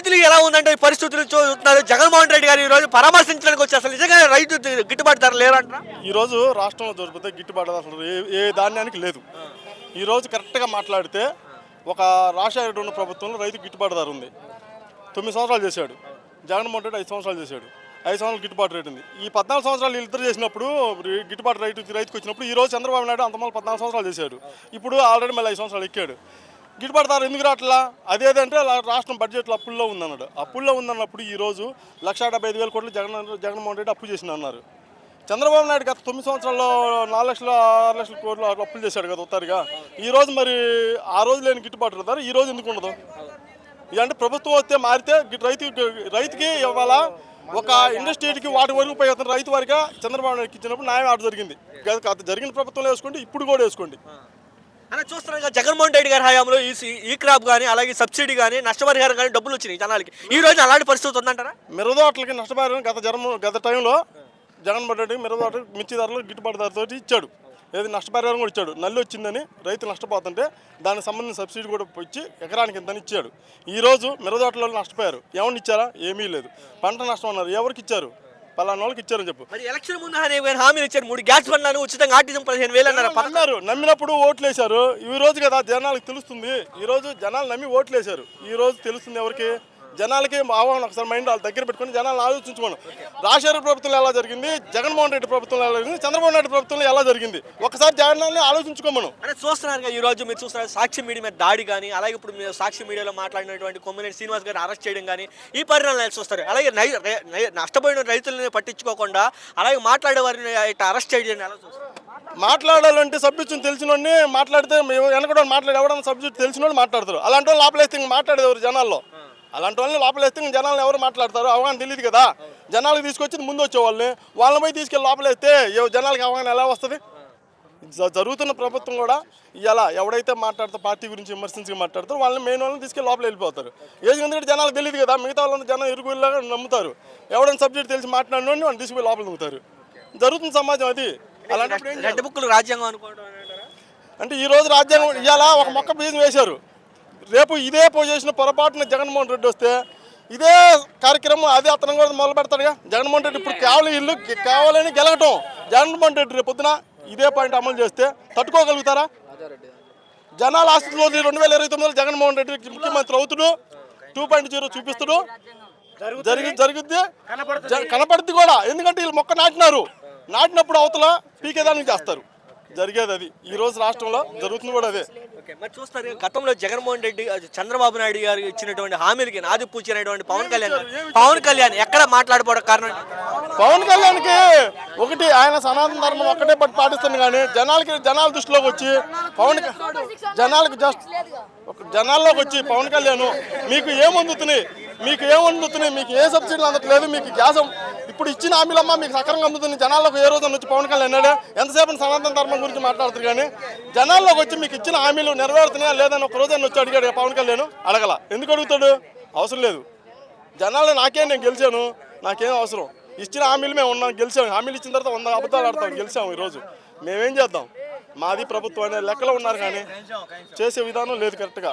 రైతులు ఎలా ఉందంటే ఈ పరిస్థితులు చూస్తున్నారు. జగన్మోహన్ రెడ్డి గారు ఈరోజు పరామర్శించడానికి వచ్చి అసలు నిజంగా రైతు గిట్టుబాటు ధర లేరంటారా ఈరోజు రాష్ట్రంలో దొరికితే గిట్టుబాటు అసలు ఏ ఏ ధాన్యానికి లేదు. ఈరోజు కరెక్ట్గా మాట్లాడితే ఒక రాజశేఖర ఉన్న ప్రభుత్వంలో రైతు గిట్టుబాటు ధర ఉంది. తొమ్మిది సంవత్సరాలు చేశాడు. జగన్మోహన్ రెడ్డి ఐదు సంవత్సరాలు చేశాడు. ఐదు సంవత్సరాలు గిట్టుబాటు రేటు ఉంది. ఈ పద్నాలుగు సంవత్సరాలు వీళ్ళిద్దరు చేసినప్పుడు రి- గిట్టుబాటు రైతు రైతుకు వచ్చినప్పుడు ఈ రోజు చంద్రబాబు నాయుడు అంతమంది పద్నాలుగు సంవత్సరాలు చేశాడు. ఇప్పుడు ఆల్రెడీ మళ్ళీ ఐదు సంవత్సరాలు ఎక్కాడు. గిట్టుబడతారు ఎందుకు రావట్లా? అదేదంటే రాష్ట్రం బడ్జెట్లో అప్పుల్లో ఉందన్నాడు. అప్పుల్లో ఉందన్నప్పుడు ఈ రోజు లక్ష డెబ్బై ఐదు వేల కోట్లు జగన్ జగన్మోహన్ రెడ్డి అప్పు చేసిన అన్నారు. చంద్రబాబు నాయుడు గత తొమ్మిది సంవత్సరాల్లో నాలుగు లక్షల ఆరు లక్షల కోట్లు అప్పులు చేశాడు కదా ఉత్తారుగా. ఈరోజు మరి ఆ రోజు లేని గిట్టుబాటు ఉంటారు ఈ రోజు ఎందుకు ఉండదు? ఇదంటే ప్రభుత్వం వస్తే మారితే రైతు రైతుకి ఇవాళ ఒక ఇండస్ట్రీకి వాటి వరకు ఉపయోగపడుతున్న రైతు వారిగా చంద్రబాబు నాయుడుకి ఇచ్చినప్పుడు న్యాయం ఆట జరిగింది. గత జరిగిన ప్రభుత్వంలో వేసుకోండి ఇప్పుడు కూడా వేసుకోండి. అలా చూస్తున్నాం కదా జగన్మోహన్ రెడ్డి గారి హయాంలో ఈ సి- ఈ క్రాప్ కానీ అలాగే సబ్సిడీ కానీ నష్టపరిహారం కానీ డబ్బులు వచ్చినాయి జనాలకి. ఈ రోజు అలాంటి పరిస్థితి ఉందంటారా? మిరదోటలకి నష్టపరిహారం గత జన్మ గత టైంలో జగన్మోహన్ రెడ్డి మిరదోట మిర్చి ధరలు గిట్టుబాటు ధరతో ఇచ్చాడు. ఏది నష్టపరిహారం కూడా ఇచ్చాడు. నల్లి వచ్చిందని రైతు నష్టపోతుంటే దానికి సంబంధించిన సబ్సిడీ కూడా ఇచ్చి ఎకరానికి ఇంతని ఇచ్చాడు. ఈరోజు మిరదోటలో నష్టపోయారు. ఏమని ఇచ్చారా? ఏమీ లేదు. పంట నష్టం అన్నారు. ఎవరికి ఇచ్చారు? పలానా వాళ్ళకి ఇచ్చారని చెప్పు. మరి ఎలక్షన్ ముందు హామీ హామీలు ఇచ్చారు? మూడు గ్యాస్ బండ్లను ఉచితంగా ఆర్టీసీ పదిహేను వేలు అన్నారు. పథకం. నమ్మారు నమ్మినప్పుడు ఓట్లు వేశారు ఈ రోజు కదా జనాలకు తెలుస్తుంది. ఈ రోజు జనాలు నమ్మి ఓట్లు వేశారు ఈ రోజు తెలుస్తుంది ఎవరికి? జనాలకి ఆహ్వానం ఒకసారి మైండ్ వాళ్ళ దగ్గర పెట్టుకొని జనాలను ఆలోచించుకోను రాజశేఖర ప్రభుత్వంలో ఎలా జరిగింది? జగన్మోహన్ రెడ్డి ప్రభుత్వంలో ఎలా జరిగింది? చంద్రబాబు నాయుడు ప్రభుత్వంలో ఎలా జరిగింది? ఒకసారి జనాల్ని ఆలోచించుకోమను అంటే చూస్తున్నారు ఈ రోజు మీరు చూస్తున్నారు సాక్షి మీడియా మీద దాడి కానీ అలాగే ఇప్పుడు మీరు సాక్షి మీడియాలో మాట్లాడినటువంటి కొమ్మినేని శ్రీనివాస్ గారిని అరెస్ట్ చేయడం కానీ ఈ పరిణామాలు చూస్తారు. అలాగే నష్టపోయిన రైతులను పట్టించుకోకుండా అలాగే మాట్లాడే వారిని ఇట్లా అరెస్ట్ చేయడం ఎలా చూస్తారు? మాట్లాడాలంటే సబ్జెక్ట్ తెలిసిన వాడిని మాట్లాడితే మేము వెనకడం మాట్లాడి ఎవడన్నా సబ్జెక్ట్ తెలిసిన వాళ్ళు మాట్లాడతారు. అలాంటి వాళ్ళు మాట్లాడేది ఎవరు జనాల్లో? అలాంటి వాళ్ళని లోపలేస్తే ఇంక జనాలను ఎవరు మాట్లాడతారు? అవగాహన తెలియదు కదా. జనాలకు తీసుకొచ్చి ముందు వచ్చే వాళ్ళని. వాళ్ళని పోయి తీసుకెళ్ళి లోపలేస్తే జనాలకి అవగాహన ఎలా వస్తుంది? జరుగుతున్న ప్రభుత్వం కూడా ఇలా ఎవడైతే మాట్లాడతారో పార్టీ గురించి విమర్శించి మాట్లాడతారో వాళ్ళని మెయిన్ వాళ్ళని తీసుకెళ్ళి లోపల వెళ్ళిపోతారు. ఏజ్ ఎందుకంటే జనాలకు తెలియదు కదా. మిగతా వాళ్ళని జనం ఇరుగులాగా నమ్ముతారు. ఎవడైనా సబ్జెక్ట్ తెలిసి మాట్లాడినోడిని వాళ్ళు తీసుకుపోయి లోపల నమ్ముతారు. జరుగుతున్న సమాజం అది? రెడ్ బుక్లు రాజ్యాంగం అనుకోవడం అంటే ఈ రోజు రాజ్యాంగం ఇవాళ ఒక మొక్క బీజం వేశారు. రేపు ఇదే పొజిషన్ పొరపాటున జగన్మోహన్ రెడ్డి వస్తే ఇదే కార్యక్రమం అదే అతను కూడా మొదలు పెడతాడుగా. జగన్మోహన్ రెడ్డి ఇప్పుడు కేవలం ఇల్లు కావాలని గెలగటం. జగన్మోహన్ రెడ్డి రేపు పొద్దున ఇదే పాయింట్ అమలు చేస్తే తట్టుకోగలుగుతారా? జనాల ఆస్తిలో రెండు వేల ఇరవై తొమ్మిదిలో జగన్మోహన్ రెడ్డి ముఖ్యమంత్రి అవుతుడు. టూ పాయింట్ జీరో చూపిస్తుడు. జరిగి జరుగుద్ది. కనపడుద్ది కూడా. ఎందుకంటే వీళ్ళు మొక్క నాటినారు. నాటినప్పుడు అవతల పీకేదానికి చేస్తారు. జరిగేది అది. ఈ రోజు రాష్ట్రంలో జరుగుతుంది కూడా అదే. ఓకే మరి చూస్తారు గతంలో జగన్మోహన్ రెడ్డి చంద్రబాబు నాయుడు గారు ఇచ్చినటువంటి హామీలకి నాది పూచినటువంటి పవన్ కళ్యాణ్. పవన్ కళ్యాణ్ ఎక్కడ మాట్లాడిపోవడం కారణం? పవన్ కళ్యాణ్కి ఒకటి ఆయన సనాతన ధర్మం ఒక్కటే పట్టు పాటిస్తుంది కానీ జనాలకి జనాల దృష్టిలోకి వచ్చి పవన్ జనాలకు జస్ట్ ఒక జనాల్లోకి వచ్చి పవన్ కళ్యాణ్ మీకు ఏం అందుతున్నాయి మీకు ఏం అందుతున్నాయి మీకు ఏ సబ్సిడీలు అందట్లేదు మీకు గ్యాస్ ఇప్పుడు ఇచ్చిన హామీలమ్మ మీకు సక్రంగా అందుతుంది. జనాల్లోకి ఏ రోజు వచ్చి పవన్ కళ్యాణ్ అన్నాడు ఎంతసేపు సనాతన ధర్మం గురించి మాట్లాడుతారు కానీ జనాల్లోకి వచ్చి మీకు ఇచ్చిన హామీలు నెరవేరుతున్నాయా లేదని ఒక రోజు వచ్చి అడిగాడు పవన్ కళ్యాణ్. అడగల. ఎందుకు అడుగుతాడు? అవసరం లేదు. జనాలు నాకేం నేను గెలిచాను? నాకేం అవసరం? ఇచ్చిన హామీలు మేము ఉన్నాం గెలిచాము హామీలు ఇచ్చిన తర్వాత వంద అబద్ధాలు ఆడతాం గెలిచాము ఈరోజు మేమేం చేద్దాం? మాది ప్రభుత్వం అనే లెక్కలో ఉన్నారు కానీ చేసే విధానం లేదు కరెక్ట్గా